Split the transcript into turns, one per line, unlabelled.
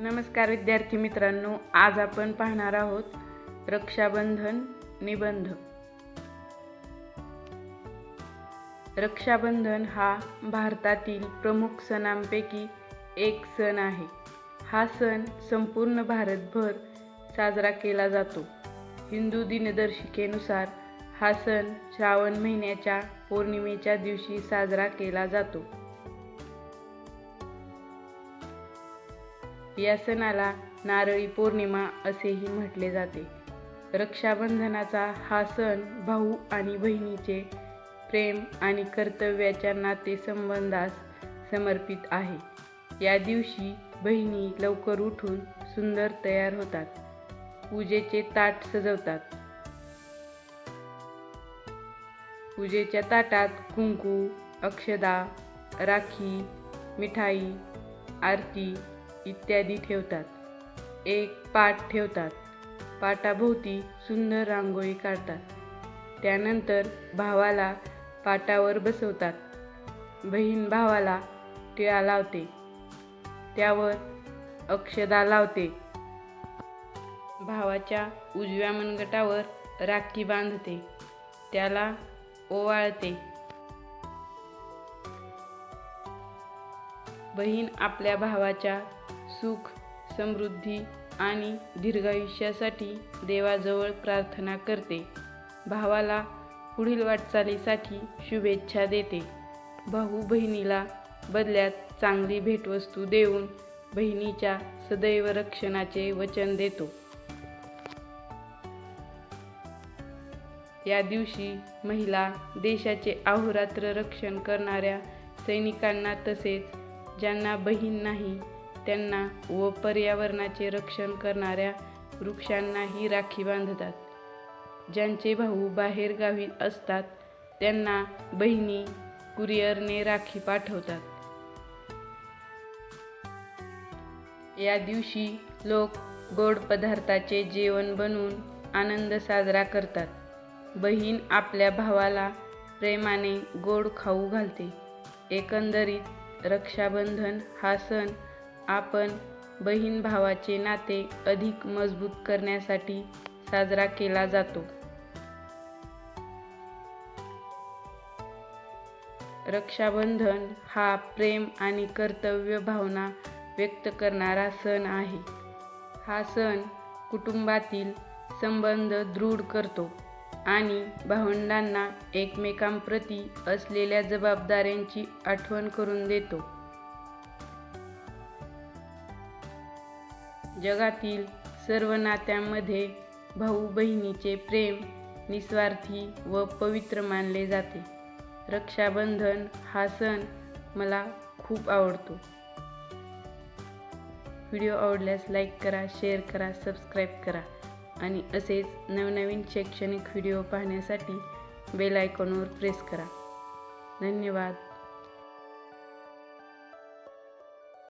नमस्कार विद्यार्थी मित्रांनो आज आपण पाहणार आहोत रक्षाबंधन निबंध. रक्षाबंधन हा भारतातील प्रमुख सणांपैकी एक सण आहे. हा सण संपूर्ण भारतभर साजरा केला जातो. हिंदू दिनदर्शिकेनुसार हा सण श्रावण महिन्याच्या पौर्णिमेच्या दिवशी साजरा केला जातो. या सणाला नारळी पौर्णिमा असेही म्हटले जाते. रक्षाबंधनाचा हा सण भाऊ आणि बहिणीचे प्रेम आणि कर्तव्याच्या नातेसंबंधास समर्पित आहे. या दिवशी बहिणी लवकर उठून सुंदर तयार होतात. पूजेचे ताट सजवतात. पूजेच्या ताटात कुंकू अक्षदा राखी मिठाई आरती इत्यादी ठेवतात. एक पाट ठेवतात. पाटाभोवती सुंदर रांगोळी काढतात. त्यानंतर भावाला पाटावर बसवतात. बहीण भावाला टिळा लावते. त्यावर अक्षदा लावते. भावाच्या उजव्या मनगटावर राखी बांधते. त्याला ओवाळते. बहीण आपल्या भावाच्या सुख समृद्धी आणि दीर्घायुष्यासाठी देवाजवळ प्रार्थना करते. भावाला पुढील वाटचालीसाठी शुभेच्छा देते. भाऊ बहिणीला बदल्यात चांगली भेटवस्तू देऊन बहिणीच्या सदैव रक्षणाचे वचन देतो. या दिवशी महिला देशाचे अहोरात्र रक्षण करणाऱ्या सैनिकांना तसेच ज्यांना बहीण नाही त्यांना व पर्यावरणाचे रक्षण करणाऱ्या वृक्षांनाही राखी बांधतात. ज्यांचे भाऊ बाहेरगावी असतात त्यांना बहिणी कुरिअरने राखी पाठवतात. या दिवशी लोक गोड पदार्थाचे जेवण बनवून आनंद साजरा करतात. बहीण आपल्या भावाला प्रेमाने गोड खाऊ घालते. एकंदरीत रक्षाबंधन हा सण आपण बहीण भावाचे नाते अधिक मजबूत करण्यासाठी साजरा केला जातो. रक्षाबंधन हा प्रेम आणि कर्तव्य भावना व्यक्त करणारा सण आहे. हा सण कुटुंबातील संबंध दृढ करतो आणि भावंडांना एकमेकांप्रती असलेल्या जबाबदाऱ्यांची आठवण करून देतो. जगातील सर्व नात्यांमध्ये भाऊ बहिणीचे प्रेम निस्वार्थी व पवित्र मानले जाते. रक्षाबंधन हा सण मला खूप आवडतो. व्हिडिओ आवडल्यास लाईक करा शेअर करा सबस्क्राईब करा आणि असेच नवनवीन शैक्षणिक व्हिडिओ पाहण्यासाठी बेल आयकॉनवर प्रेस करा. धन्यवाद.